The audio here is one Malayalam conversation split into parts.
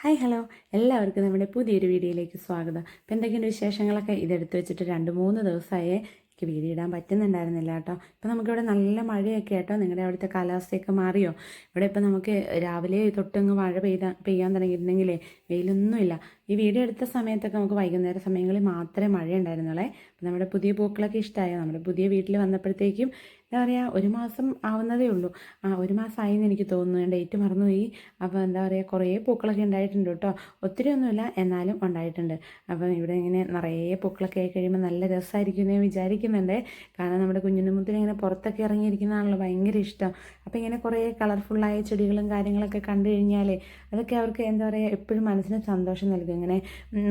ഹായ് ഹലോ എല്ലാവർക്കും നമ്മുടെ പുതിയൊരു വീഡിയോയിലേക്ക് സ്വാഗതം. ഇപ്പം എന്തൊക്കെയുണ്ട് വിശേഷങ്ങളൊക്കെ? ഇതെടുത്ത് വെച്ചിട്ട് രണ്ട് മൂന്ന് ദിവസമായേ എനിക്ക് വീഡിയോ ഇടാൻ പറ്റുന്നുണ്ടായിരുന്നില്ല കേട്ടോ. ഇപ്പം നമുക്കിവിടെ നല്ല മഴയൊക്കെ കേട്ടോ നിങ്ങളുടെ അവിടുത്തെ കാലാവസ്ഥയൊക്കെ മാറിയോ? ഇവിടെ ഇപ്പം നമുക്ക് രാവിലെ തൊട്ടങ്ങ് മഴ പെയ്താ പെയ്യാൻ തുടങ്ങിയിട്ടുണ്ടെങ്കിലേ വെയിലൊന്നുമില്ല. ഈ വീഡിയോ എടുത്ത സമയത്തൊക്കെ നമുക്ക് വൈകുന്നേര സമയങ്ങളിൽ മാത്രമേ മഴ ഉണ്ടായിരുന്നുള്ളേ നമ്മുടെ പുതിയ പൂക്കളൊക്കെ ഇഷ്ടമായോ നമ്മുടെ പുതിയ വീട്ടിൽ വന്നപ്പോഴത്തേക്കും എന്താ പറയുക ഒരു മാസം ആവുന്നതേ ഉള്ളൂ. ആ ഒരു മാസമായി എന്ന് എനിക്ക് തോന്നുന്നു. ഞാൻ ഡേറ്റ് മറന്നുപോയി. അപ്പോൾ എന്താ പറയുക കുറേ പൂക്കളൊക്കെ ഉണ്ടായിട്ടുണ്ട് കേട്ടോ. ഒത്തിരി ഒന്നുമില്ല എന്നാലും ഉണ്ടായിട്ടുണ്ട്. അപ്പം ഇവിടെ ഇങ്ങനെ നിറയെ പൂക്കളൊക്കെ ആയി കഴിയുമ്പോൾ നല്ല രസമായിരിക്കും എന്ന് വിചാരിക്കുന്നുണ്ട്. കാരണം നമ്മുടെ കുഞ്ഞിന് മുത്തിൽ ഇങ്ങനെ പുറത്തൊക്കെ ഇറങ്ങിയിരിക്കുന്നതാണല്ലോ ഭയങ്കര ഇഷ്ടം. അപ്പോൾ ഇങ്ങനെ കുറേ കളർഫുള്ളായ ചെടികളും കാര്യങ്ങളൊക്കെ കണ്ടു കഴിഞ്ഞാൽ അതൊക്കെ അവർക്ക് എന്താ പറയുക എപ്പോഴും മനസ്സിന് സന്തോഷം നൽകും. ഇങ്ങനെ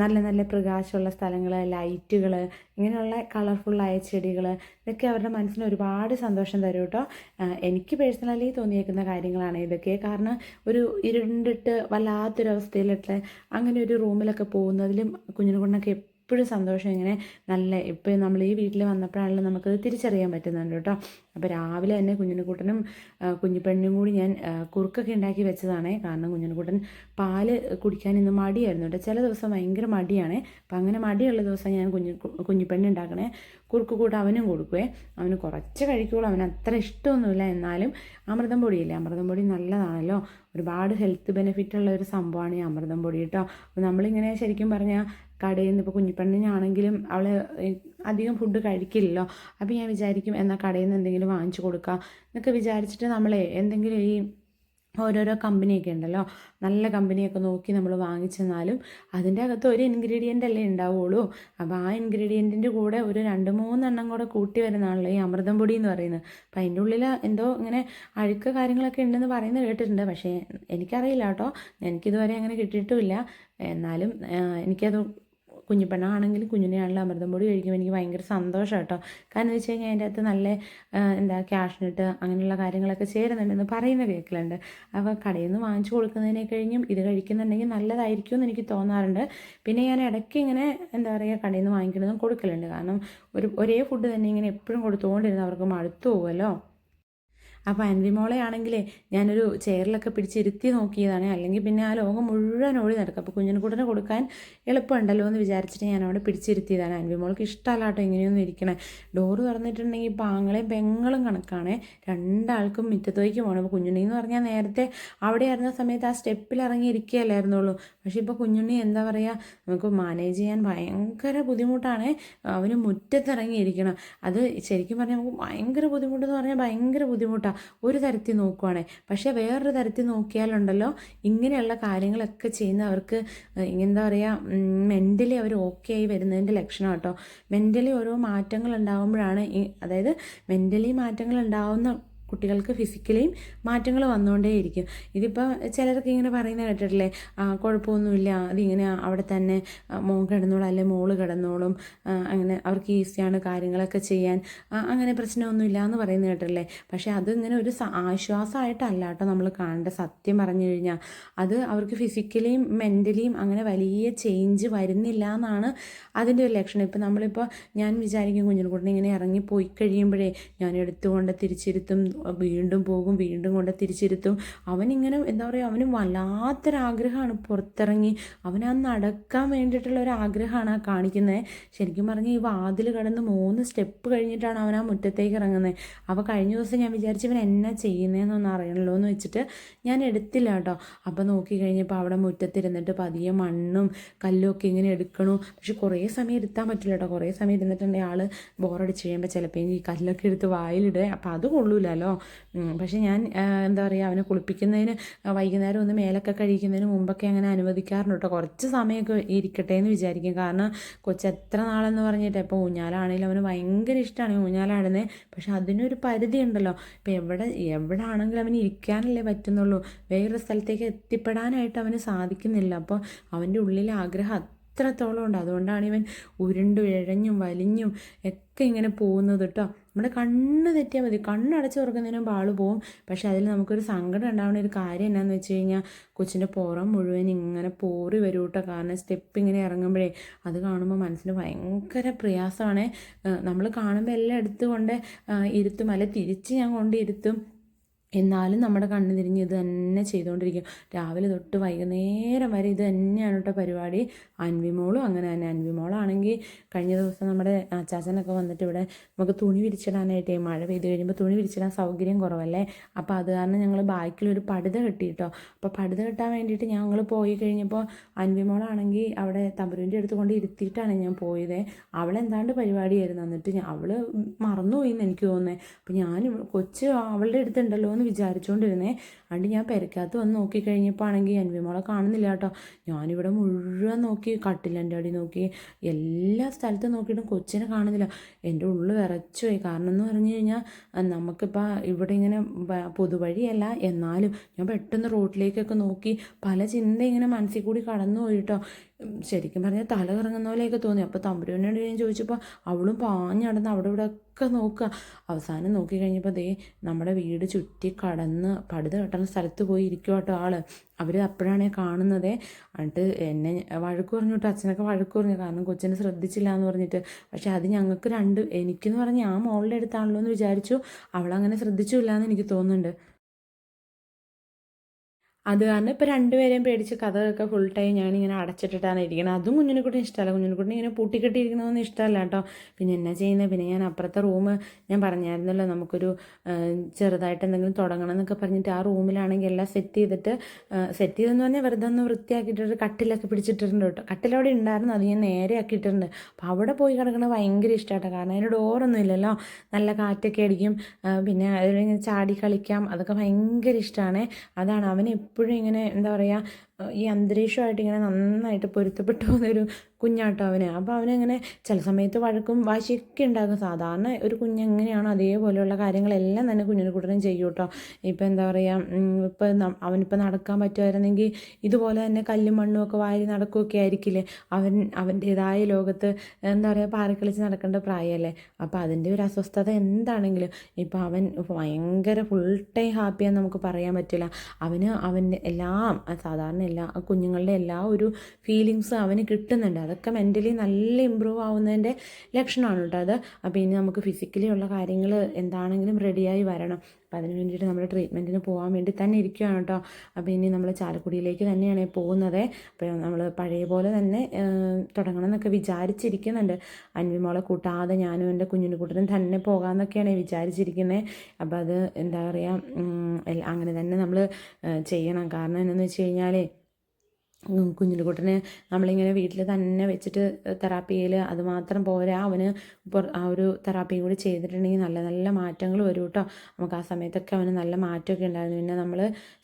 നല്ല നല്ല പ്രകാശമുള്ള സ്ഥലങ്ങൾ ലൈറ്റുകൾ ഇങ്ങനെയുള്ള കളർഫുള്ളായ ചെടികൾ ഇതൊക്കെ അവരുടെ മനസ്സിന് ഒരുപാട് സന്തോഷം തരും കേട്ടോ. എനിക്ക് പേഴ്സണലി തോന്നിയേക്കുന്ന കാര്യങ്ങളാണ് ഇതൊക്കെ. കാരണം ഒരു ഇരുണ്ടിട്ട് വല്ലാത്തൊരവസ്ഥയിലിട്ട് അങ്ങനെ ഒരു റൂമിലൊക്കെ പോകുന്നതിലും കുഞ്ഞിനെ കൊണ്ടൊക്കെ എപ്പോഴും സന്തോഷം. ഇങ്ങനെ നല്ല ഇപ്പോഴും നമ്മൾ ഈ വീട്ടിൽ വന്നപ്പോഴാണല്ലോ നമുക്കത് തിരിച്ചറിയാൻ പറ്റുന്നുണ്ട് കേട്ടോ. അപ്പോൾ രാവിലെ തന്നെ കുഞ്ഞിനുകൂട്ടനും കുഞ്ഞിപ്പെണ്ണിനും കൂടി ഞാൻ കുറുക്കൊക്കെ ഉണ്ടാക്കി വെച്ചതാണേ. കാരണം കുഞ്ഞിനുകൂട്ടൻ പാൽ കുടിക്കാൻ ഇന്ന് മടിയായിരുന്നു കേട്ടോ. ചില ദിവസം ഭയങ്കര മടിയാണ്. അപ്പം അങ്ങനെ മടിയുള്ള ദിവസം ഞാൻ കുഞ്ഞു കുഞ്ഞിപ്പെണ്ണി ഉണ്ടാക്കണേ. കുറുക്ക് കൂട്ട് അവനും കൊടുക്കുവേ. അവന് കുറച്ച് കഴിക്കുള്ളൂ. അവന് അത്ര ഇഷ്ടമൊന്നുമില്ല. എന്നാലും അമൃതം പൊടിയില്ലേ? അമൃതം പൊടി നല്ലതാണല്ലോ. ഒരുപാട് ഹെൽത്ത് ബെനിഫിറ്റ് ഉള്ള ഒരു സംഭവമാണ് ഈ അമൃതം പൊടി കേട്ടോ. അപ്പോൾ നമ്മളിങ്ങനെ ശരിക്കും പറഞ്ഞാൽ കടയിൽ നിന്ന് ഇപ്പോൾ കുഞ്ഞിപ്പെണ്ണിനാണെങ്കിലും അവൾ അധികം ഫുഡ് കഴിക്കില്ലല്ലോ. അപ്പോൾ ഞാൻ വിചാരിക്കും എന്നാൽ കടയിൽ നിന്ന് എന്തെങ്കിലും വാങ്ങിച്ചു കൊടുക്കുക എന്നൊക്കെ വിചാരിച്ചിട്ട് നമ്മളെ എന്തെങ്കിലും ഈ ഓരോരോ കമ്പനിയൊക്കെ ഉണ്ടല്ലോ. നല്ല കമ്പനിയൊക്കെ നോക്കി നമ്മൾ വാങ്ങിച്ചെന്നാലും അതിന്റെ അകത്ത് ഒരു ഇൻഗ്രീഡിയന്റ് അല്ലേ ഉണ്ടാവുള്ളൂ. അപ്പോൾ ആ ഇൻഗ്രീഡിയന്റിന്റെ കൂടെ ഒരു രണ്ട് മൂന്നെണ്ണം കൂടെ കൂട്ടി വരുന്നതാണല്ലോ ഈ അമൃതം പൊടി എന്ന് പറയുന്നത്. അപ്പോൾ അതിന്റെ ഉള്ളിൽ എന്തോ ഇങ്ങനെ അഴുക്ക് കാര്യങ്ങളൊക്കെ ഉണ്ടെന്ന് പറയുന്നത് കേട്ടിട്ടുണ്ട്. പക്ഷേ എനിക്കറിയില്ല കേട്ടോ. എനിക്കിതുവരെ അങ്ങനെ കിട്ടിയിട്ടുമില്ല. എന്നാലും എനിക്കത് കുഞ്ഞിപ്പെണ്ണാണെങ്കിലും കുഞ്ഞിനെയാണെങ്കിലും അമൃതം പൊടി കഴിക്കുമ്പോൾ എനിക്ക് ഭയങ്കര സന്തോഷം കേട്ടോ കാരണം എന്ന് വെച്ച് കഴിഞ്ഞാൽ അതിന്റെ അകത്ത് നല്ല എന്താ ക്യാഷിനിട്ട് അങ്ങനെയുള്ള കാര്യങ്ങളൊക്കെ ചേരുന്നുണ്ടെന്ന് പറയുന്ന കേൾക്കലുണ്ട് അപ്പോൾ കടയിൽ നിന്ന് വാങ്ങിച്ചു കൊടുക്കുന്നതിനെ കഴിഞ്ഞും ഇത് കഴിക്കുന്നുണ്ടെങ്കിൽ നല്ലതായിരിക്കും എന്ന് എനിക്ക് തോന്നാറുണ്ട്. പിന്നെ ഞാൻ ഇടയ്ക്ക് ഇങ്ങനെ എന്താ പറയുക കടയിൽ നിന്ന് വാങ്ങിക്കുന്നതും കൊടുക്കലുണ്ട്. കാരണം ഒരു ഒരേ ഫുഡ് തന്നെ ഇങ്ങനെ എപ്പോഴും കൊടുത്തുകൊണ്ടിരുന്ന അവർക്ക് മടുത്തു പോകുമല്ലോ. അപ്പോൾ അൻവിമോളെ ആണെങ്കിലേ ഞാനൊരു ചെയറിലൊക്കെ പിടിച്ചിരുത്തി നോക്കിയതാണ്. അല്ലെങ്കിൽ പിന്നെ ആ ലോകം മുഴുവൻ ഓടി നടക്കും. അപ്പോൾ കുഞ്ഞിനെക്കൂട്ടിന് കൊടുക്കാൻ എളുപ്പമുണ്ടല്ലോ എന്ന് വിചാരിച്ചിട്ട് ഞാൻ അവിടെ പിടിച്ചിരുത്തിയതാണ് അൻവിമോൾക്ക് ഇഷ്ടമല്ല കേട്ടോ ഇങ്ങനെയൊന്നും ഇരിക്കണേ. ഡോറ് തുറന്നിട്ടുണ്ടെങ്കിൽ ഇപ്പോൾ ആങ്ങളെയും പെങ്ങളും കണക്കാണ്. രണ്ടാൾക്കും മിറ്റത്തോയ്ക്ക് പോകണം. അപ്പോൾ കുഞ്ഞുണ്ണി എന്ന് പറഞ്ഞാൽ നേരത്തെ അവിടെ ആയിരുന്ന സമയത്ത് ആ സ്റ്റെപ്പിൽ ഇറങ്ങി ഇരിക്കുകയല്ലായിരുന്നുള്ളൂ. പക്ഷേ ഇപ്പോൾ കുഞ്ഞുണ്ണി എന്താ പറയുക നമുക്ക് മാനേജ് ചെയ്യാൻ ഭയങ്കര ബുദ്ധിമുട്ടാണ്. അവന് മുറ്റത്തിറങ്ങിയിരിക്കണം അത് ശരിക്കും പറഞ്ഞാൽ നമുക്ക് ഭയങ്കര ബുദ്ധിമുട്ടെന്ന് പറഞ്ഞാൽ ഭയങ്കര ബുദ്ധിമുട്ടാണ് ഒരു തരത്തിൽ നോക്കുവാണേ. പക്ഷേ വേറൊരു തരത്തിൽ നോക്കിയാലുണ്ടല്ലോ ഇങ്ങനെയുള്ള കാര്യങ്ങളൊക്കെ ചെയ്യുന്ന അവർക്ക് എന്താ പറയുക മെന്റലി അവർ ഓക്കെ ആയി വരുന്നതിന്റെ ലക്ഷണം കേട്ടോ. മെന്റലി ഓരോ മാറ്റങ്ങൾ ഉണ്ടാകുമ്പോഴാണ് അതായത് മെന്റലി മാറ്റങ്ങൾ ഉണ്ടാകുന്ന കുട്ടികൾക്ക് ഫിസിക്കലിയും മാറ്റങ്ങൾ വന്നുകൊണ്ടേയിരിക്കും. ഇതിപ്പോൾ ചിലർക്ക് ഇങ്ങനെ പറയുന്ന കേട്ടിട്ടില്ലേ? കുഴപ്പമൊന്നുമില്ല. അതിങ്ങനെ അവിടെ തന്നെ മോൻ കിടന്നോളും അല്ലെ മോൾ കിടന്നോളും അങ്ങനെ അവർക്ക് ഈസിയാണ് കാര്യങ്ങളൊക്കെ ചെയ്യാൻ. അങ്ങനെ പ്രശ്നമൊന്നുമില്ല എന്ന് പറയുന്ന കേട്ടിട്ടില്ലേ? പക്ഷേ അതിങ്ങനെ ഒരു ആശ്വാസമായിട്ടല്ല കേട്ടോ നമ്മൾ കാണേണ്ട സത്യം പറഞ്ഞു കഴിഞ്ഞാൽ അത് അവർക്ക് ഫിസിക്കലിയും മെന്റലിയും അങ്ങനെ വലിയ ചേഞ്ച് വരുന്നില്ല എന്നാണ് അതിന്റെ ഒരു ലക്ഷണം. ഇപ്പം നമ്മളിപ്പോൾ ഞാൻ വിചാരിക്കും കുഞ്ഞിനെ കൂട്ടിനെ ഇങ്ങനെ ഇറങ്ങി പോയി കഴിയുമ്പോഴേ ഞാൻ എടുത്തുകൊണ്ട് തിരിച്ചിരുത്തും വീണ്ടും പോകും വീണ്ടും കൊണ്ട് തിരിച്ചിരുത്തും. അവനിങ്ങനെ എന്താ പറയുക അവന് വല്ലാത്തൊരാഗ്രഹമാണ് പുറത്തിറങ്ങി. അവനാ നടക്കാൻ വേണ്ടിയിട്ടുള്ള ഒരു ആഗ്രഹമാണ് ആ കാണിക്കുന്നത് ശരിക്കും പറഞ്ഞാൽ ഈ വാതിൽ കടന്ന് മൂന്ന് സ്റ്റെപ്പ് കഴിഞ്ഞിട്ടാണ് അവൻ ആ മുറ്റത്തേക്ക് ഇറങ്ങുന്നത് അപ്പോൾ കഴിഞ്ഞ ദിവസം ഞാൻ വിചാരിച്ചു ഇവൻ എന്നാ ചെയ്യുന്നതെന്നൊന്നും അറിയണല്ലോ എന്ന് വെച്ചിട്ട് ഞാൻ എടുത്തില്ല കേട്ടോ. അപ്പോൾ നോക്കി കഴിഞ്ഞപ്പോൾ അവിടെ മുറ്റത്തിരുന്നിട്ട് പതിയെ മണ്ണും കല്ലും ഒക്കെ ഇങ്ങനെ എടുക്കണു. പക്ഷെ കുറേ സമയം ഇരുത്താൻ പറ്റില്ല കേട്ടോ. കുറേ സമയം ഇരുന്നിട്ടുണ്ടെങ്കിൽ ആൾ ബോറടിച്ച് കഴിയുമ്പോൾ ചിലപ്പോൾ ഈ കല്ലൊക്കെ എടുത്ത് വായിലിടുക അപ്പോൾ അത് കൊള്ളൂലല്ലോ കേട്ടോ പക്ഷേ ഞാൻ എന്താ പറയുക അവനെ കുളിപ്പിക്കുന്നതിന് വൈകുന്നേരം ഒന്ന് മേലൊക്കെ കഴിക്കുന്നതിന് മുമ്പൊക്കെ അങ്ങനെ അനുവദിക്കാറുണ്ട് കേട്ടോ. കുറച്ച് സമയമൊക്കെ ഇരിക്കട്ടെ എന്ന് വിചാരിക്കും. കാരണം കൊച്ചെത്ര നാളെന്ന് പറഞ്ഞിട്ട് ഇപ്പോൾ ഊഞ്ഞാലാണെങ്കിലും അവന് ഭയങ്കര ഇഷ്ടമാണ് ഊഞ്ഞാലാടുന്നത് പക്ഷെ അതിനൊരു പരിധി ഉണ്ടല്ലോ. ഇപ്പോൾ എവിടെ എവിടെ ആണെങ്കിലും അവന് ഇരിക്കാനല്ലേ പറ്റുന്നുള്ളൂ. വേറൊരു സ്ഥലത്തേക്ക് എത്തിപ്പെടാനായിട്ട് അവന് സാധിക്കുന്നില്ല. അപ്പോൾ അവന്റെ ഉള്ളിലെ ആഗ്രഹം അത്രത്തോളം ഉണ്ട്. അതുകൊണ്ടാണ് ഇവൻ ഉരുണ്ടു ഇഴഞ്ഞും വലിഞ്ഞും ഒക്കെ ഇങ്ങനെ പോകുന്നത് കേട്ടോ. നമ്മുടെ കണ്ണ് തെറ്റിയാൽ മതി. കണ്ണടച്ച് തുറക്കുന്നതിനും പാൾ പോവും. പക്ഷേ അതിൽ നമുക്കൊരു സങ്കടം ഉണ്ടാവുന്ന ഒരു കാര്യം എന്നാന്ന് വെച്ച് കഴിഞ്ഞാൽ കൊച്ചിന്റെ പുറം മുഴുവൻ ഇങ്ങനെ പോറി വരും കേട്ടോ കാരണം സ്റ്റെപ്പ് ഇങ്ങനെ ഇറങ്ങുമ്പോഴേ അത് കാണുമ്പോൾ മനസ്സിന് ഭയങ്കര പ്രയാസമാണ്. നമ്മൾ കാണുമ്പോൾ എല്ലാം എടുത്തുകൊണ്ട് ഇരുത്തും. അല്ലെ തിരിച്ച് ഞാൻ കൊണ്ട് ഇരുത്തും. എന്നാലും നമ്മുടെ കണ്ണ് തിരിഞ്ഞ് ഇത് തന്നെ ചെയ്തുകൊണ്ടിരിക്കും. രാവിലെ തൊട്ട് വൈകുന്നേരം വരെ ഇത് തന്നെയാണ് കേട്ടോ പരിപാടി. അൻവിമോളും അങ്ങനെ തന്നെ. അൻവിമോളാണെങ്കിൽ കഴിഞ്ഞ ദിവസം നമ്മുടെ അച്ചാച്ചനൊക്കെ വന്നിട്ട് ഇവിടെ നമുക്ക് തുണി വിരിച്ചിടാനായിട്ടേ മഴ പെയ്ത് കഴിയുമ്പോൾ തുണി വിരിച്ചിടാൻ സൗകര്യം കുറവല്ലേ? അപ്പോൾ അത് കാരണം ഞങ്ങൾ ബാക്കിലൊരു പടുത കെട്ടി കേട്ടോ. അപ്പോൾ പടുത കെട്ടാൻ വേണ്ടിയിട്ട് ഞങ്ങൾ പോയി കഴിഞ്ഞപ്പോൾ അൻവിമോളാണെങ്കിൽ അവിടെ തമ്പുരുവിന്റെ അടുത്ത് കൊണ്ട് ഇരുത്തിയിട്ടാണ് ഞാൻ പോയത്. അവളെന്താണ്ട് പരിപാടിയായിരുന്നു. എന്നിട്ട് അവൾ മറന്നുപോയി എന്ന് എനിക്ക് തോന്നുന്നത് അപ്പോൾ ഞാൻ കൊച്ച് അവളുടെ അടുത്തുണ്ടല്ലോ എന്ന് വിചാരിച്ചുകൊണ്ടിരുന്നേ അതുകൊണ്ട് ഞാൻ പെരക്കകത്ത് വന്ന് നോക്കിക്കഴിഞ്ഞപ്പോൾ ആണെങ്കിൽ അൻവിമോളെ കാണുന്നില്ല കേട്ടോ. ഞാനിവിടെ മുഴുവൻ നോക്കി കട്ടിലിന്റെ അടി നോക്കി എല്ലാ സ്ഥലത്തും നോക്കിയിട്ടും കൊച്ചിനെ കാണുന്നില്ല. എന്റെ ഉള്ളു വിറച്ചു പോയി കാരണം എന്ന് പറഞ്ഞു കഴിഞ്ഞാൽ നമുക്കിപ്പോൾ ഇവിടെ ഇങ്ങനെ പൊതുവഴിയല്ല. എന്നാലും ഞാൻ പെട്ടെന്ന് റോഡിലേക്കൊക്കെ നോക്കി പല ചിന്ത ഇങ്ങനെ മനസ്സിൽ കൂടി കടന്നു പോയിട്ടോ ശരിക്കും പറഞ്ഞാൽ തല കറങ്ങുന്ന പോലെയൊക്കെ തോന്നി. അപ്പോൾ തമ്പുരുവിനോട് ഞാൻ ചോദിച്ചപ്പോൾ അവളും പാഞ്ഞടന്ന് അവിടെ ഇവിടെ ഒക്കെ നോക്കുക അവസാനം നോക്കി കഴിഞ്ഞപ്പോൾ ദേ നമ്മുടെ വീട് ചുറ്റി കടന്ന് പടുത കെട്ടുന്ന സ്ഥലത്ത് പോയി ഇരിക്കുക കേട്ടോ ആൾ. അവർ അപ്പോഴാണ് കാണുന്നത്. എന്നിട്ട് എന്നെ വഴക്ക് പറഞ്ഞു കേട്ടോ അച്ഛനൊക്കെ വഴക്ക് പറഞ്ഞു. കാരണം കൊച്ചിനെ ശ്രദ്ധിച്ചില്ല എന്ന് പറഞ്ഞിട്ട്. പക്ഷേ അത് ഞങ്ങൾക്ക് രണ്ട് എനിക്കെന്ന് പറഞ്ഞാൽ ആ മോളുടെ അടുത്താണല്ലോ എന്ന് വിചാരിച്ചു. അവളങ്ങനെ ശ്രദ്ധിച്ചില്ല എന്ന് എനിക്ക് തോന്നുന്നുണ്ട്. അത് കാരണം ഇപ്പോൾ രണ്ടുപേരെയും പേടിച്ച് കഥയൊക്കെ ഫുൾ ടൈം ഞാനിങ്ങനെ അടച്ചിട്ടിട്ടാണ് ഇരിക്കുന്നത് അതും കുഞ്ഞിനെക്കുട്ടി ഇഷ്ടമല്ല. കുഞ്ഞിനെ കുഞ്ഞിനെക്കുട്ടി ഇങ്ങനെ പൂട്ടിക്കെട്ടിയിരിക്കുന്നതൊന്നും ഇഷ്ടമല്ല കേട്ടോ. പിന്നെ എന്നാ ചെയ്യുന്നത് പിന്നെ ഞാൻ അപ്പുറത്തെ റൂം ഞാൻ പറഞ്ഞായിരുന്നല്ലോ നമുക്കൊരു ചെറുതായിട്ട് എന്തെങ്കിലും തുടങ്ങണം എന്നൊക്കെ പറഞ്ഞിട്ട് ആ റൂമിലാണെങ്കിൽ എല്ലാം സെറ്റ് ചെയ്തിട്ട് സെറ്റ് ചെയ്തെന്ന് പറഞ്ഞാൽ വെറുതെ ഒന്ന് വൃത്തിയാക്കിയിട്ടൊരു കട്ടിലൊക്കെ പിടിച്ചിട്ടിട്ടുണ്ട് കേട്ടോ. കട്ടിലവിടെ ഉണ്ടായിരുന്നു. അത് ഞാൻ നേരെ ആക്കിയിട്ടുണ്ട്. അപ്പോൾ അവിടെ പോയി കിടക്കുന്നത് ഭയങ്കര ഇഷ്ടമാട്ടോ കാരണം അതിന് ഡോറൊന്നും ഇല്ലല്ലോ. നല്ല കാറ്റൊക്കെ അടിക്കും. പിന്നെ അതിലിങ്ങനെ ചാടി കളിക്കാം. അതൊക്കെ ഭയങ്കര ഇഷ്ടമാണ് അതാണ് അവൻ എപ്പോഴും ഇങ്ങനെ എന്താ പറയുക ഈ അന്തരീക്ഷമായിട്ട് ഇങ്ങനെ നന്നായിട്ട് പൊരുത്തപ്പെട്ടു പോകുന്നൊരു കുഞ്ഞാട്ടോ അവന്. അപ്പോൾ അവനങ്ങനെ ചില സമയത്ത് വഴക്കും വാശിയൊക്കെ ഉണ്ടാകും സാധാരണ ഒരു കുഞ്ഞെങ്ങനെയാണോ അതേപോലെയുള്ള കാര്യങ്ങളെല്ലാം തന്നെ കുഞ്ഞിനെ കൂട്ടനും ചെയ്യും കേട്ടോ. ഇപ്പോൾ എന്താ പറയുക ഇപ്പം അവനിപ്പോൾ നടക്കാൻ പറ്റുമായിരുന്നെങ്കിൽ ഇതുപോലെ തന്നെ കല്ലും മണ്ണും ഒക്കെ വാരി നടക്കുകയൊക്കെ ആയിരിക്കില്ലേ? അവൻ അവന്റേതായ ലോകത്ത് എന്താ പറയുക പാറക്കളിച്ച് നടക്കേണ്ട പ്രായമല്ലേ? അപ്പോൾ അതിന്റെ ഒരു അസ്വസ്ഥത എന്താണെങ്കിലും ഇപ്പോൾ അവൻ ഭയങ്കര ഫുൾ ടൈം ഹാപ്പിയാന്ന് നമുക്ക് പറയാൻ പറ്റില്ല. അവന് അവന്റെ എല്ലാം സാധാരണ എല്ലാ കുഞ്ഞുങ്ങളുടെ എല്ലാ ഒരു ഫീലിങ്സ് അവന് കിട്ടുന്നുണ്ട്. അതൊക്കെ മെന്റലി നല്ല ഇമ്പ്രൂവ് ആവുന്നതിന്റെ ലക്ഷണമാണ് കേട്ടോ അത്. അപ്പോൾ ഇനി നമുക്ക് ഫിസിക്കലി ഉള്ള കാര്യങ്ങൾ എന്താണെങ്കിലും റെഡിയായി വരണം. അപ്പോൾ അതിന് വേണ്ടിയിട്ട് നമ്മൾ ട്രീറ്റ്മെന്റിന് പോകാൻ വേണ്ടി തന്നെ ഇരിക്കുകയാണ് കേട്ടോ അപ്പോൾ ഇനി നമ്മൾ ചാലക്കുടിയിലേക്ക് തന്നെയാണ് പോകുന്നത്. അപ്പോൾ നമ്മൾ പഴയ പോലെ തന്നെ തുടങ്ങണം എന്നൊക്കെ വിചാരിച്ചിരിക്കുന്നുണ്ട്. അൻവിമോളെ കൂട്ടാതെ ഞാനും എന്റെ കുഞ്ഞിന് കൂട്ടനും തന്നെ പോകാമെന്നൊക്കെയാണ് വിചാരിച്ചിരിക്കുന്നത് അപ്പോൾ അത് എന്താ പറയുക അങ്ങനെ തന്നെ നമ്മൾ ചെയ്യണം. കാരണം എന്നു വെച്ച് കഴിഞ്ഞാൽ കുഞ്ഞിന്റെ കുട്ടനെ നമ്മളിങ്ങനെ വീട്ടിൽ തന്നെ വെച്ചിട്ട് തെറാപ്പിയിൽ അതുമാത്രം പോരാ. അവന് ആ ഒരു തെറാപ്പിയും കൂടി ചെയ്തിട്ടുണ്ടെങ്കിൽ നല്ല നല്ല മാറ്റങ്ങൾ വരും കേട്ടോ നമുക്ക് ആ സമയത്തൊക്കെ അവന് നല്ല മാറ്റമൊക്കെ ഉണ്ടായിരുന്നു. പിന്നെ നമ്മൾ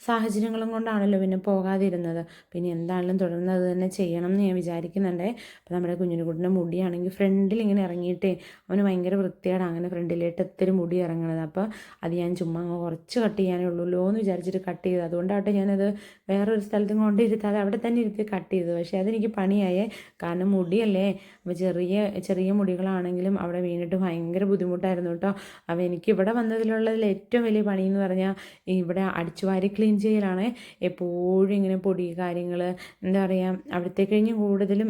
സാഹചര്യങ്ങളും കൊണ്ടാണല്ലോ പിന്നെ പോകാതിരുന്നത്. പിന്നെ എന്താണെങ്കിലും തുടർന്ന് അത് തന്നെ ചെയ്യണം എന്ന് ഞാൻ വിചാരിക്കുന്നുണ്ട്. അപ്പോൾ നമ്മുടെ കുഞ്ഞിന്റെ കുട്ടന്റെ മുടിയാണെങ്കിൽ ഫ്രണ്ടിൽ ഇങ്ങനെ ഇറങ്ങിയിട്ടേ അവന് ഭയങ്കര വൃത്തിയാണ് അങ്ങനെ ഫ്രണ്ടിലേട്ട് ഒത്തിരി മുടി ഇറങ്ങണത്. അപ്പോൾ അത് ഞാൻ ചുമ്മാ അങ്ങ് കുറച്ച് കട്ട് ചെയ്യാനേ ഉള്ളൂല്ലോ എന്ന് വിചാരിച്ചിട്ട് കട്ട് ചെയ്തു. അതുകൊണ്ടാട്ടെ ഞാനത് വേറൊരു സ്ഥലത്തും കൊണ്ടിരുത്താതെ അവിടെ തന്നെ ഇരുത്തി കട്ട് ചെയ്തു. പക്ഷേ അതെനിക്ക് പണിയായേ. കാരണം മുടിയല്ലേ? അപ്പോൾ ചെറിയ ചെറിയ മുടികളാണെങ്കിലും അവിടെ വീണിട്ട് ഭയങ്കര ബുദ്ധിമുട്ടായിരുന്നു കേട്ടോ. അപ്പോൾ എനിക്ക് ഇവിടെ വന്നതിലുള്ളതിൽ ഏറ്റവും വലിയ പണി എന്ന് പറഞ്ഞാൽ ഇവിടെ അടിച്ചുവാരി ക്ലീൻ ചെയ്യലാണ്. എപ്പോഴും ഇങ്ങനെ പൊടി കാര്യങ്ങൾ എന്താ പറയുക അവിടുത്തെ കഴിഞ്ഞ് കൂടുതലും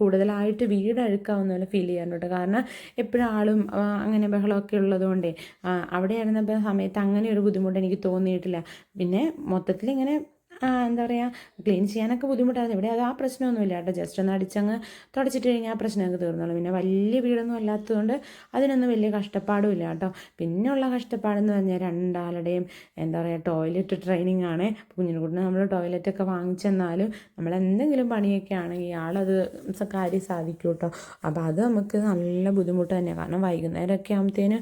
കൂടുതലായിട്ട് വീട് അഴുക്കാവുന്ന പോലെ ഫീൽ ചെയ്യാറുണ്ട് കേട്ടോ. കാരണം എപ്പോഴും അങ്ങനെ ബഹളമൊക്കെ ഉള്ളതുകൊണ്ടേ അവിടെ ആയിരുന്നപ്പോൾ സമയത്ത് അങ്ങനെ ഒരു ബുദ്ധിമുട്ട് എനിക്ക് തോന്നിയിട്ടില്ല. പിന്നെ മൊത്തത്തിൽ ഇങ്ങനെ എന്താ പറയുക ക്ലീൻ ചെയ്യാനൊക്കെ ബുദ്ധിമുട്ടായിരുന്നു. ഇവിടെ അത് ആ പ്രശ്നമൊന്നുമില്ല കേട്ടോ. ജസ്റ്റ് ഒന്ന് അടിച്ചങ്ങ് തുടച്ചിട്ട് കഴിഞ്ഞാൽ ആ പ്രശ്നമൊക്കെ തീർന്നോളും. പിന്നെ വലിയ വീടൊന്നും അല്ലാത്തതുകൊണ്ട് അതിനൊന്നും വലിയ കഷ്ടപ്പാടും ഇല്ല കേട്ടോ. പിന്നെയുള്ള കഷ്ടപ്പാടെന്ന് പറഞ്ഞാൽ രണ്ടാളുടെയും എന്താ പറയുക ടോയ്ലറ്റ് ട്രെയിനിങ് ആണ്. കുഞ്ഞിനെക്കുട്ടിന് നമ്മൾ ടോയ്ലറ്റൊക്കെ വാങ്ങിച്ചെന്നാലും നമ്മൾ എന്തെങ്കിലും പണിയൊക്കെ ആണെങ്കിൽ ആളത് കാര്യം സാധിക്കും കേട്ടോ. അപ്പോൾ അത് നമുക്ക് നല്ല ബുദ്ധിമുട്ട് തന്നെയാണ് കാരണം വൈകുന്നേരമൊക്കെ ആകുമ്പത്തേന്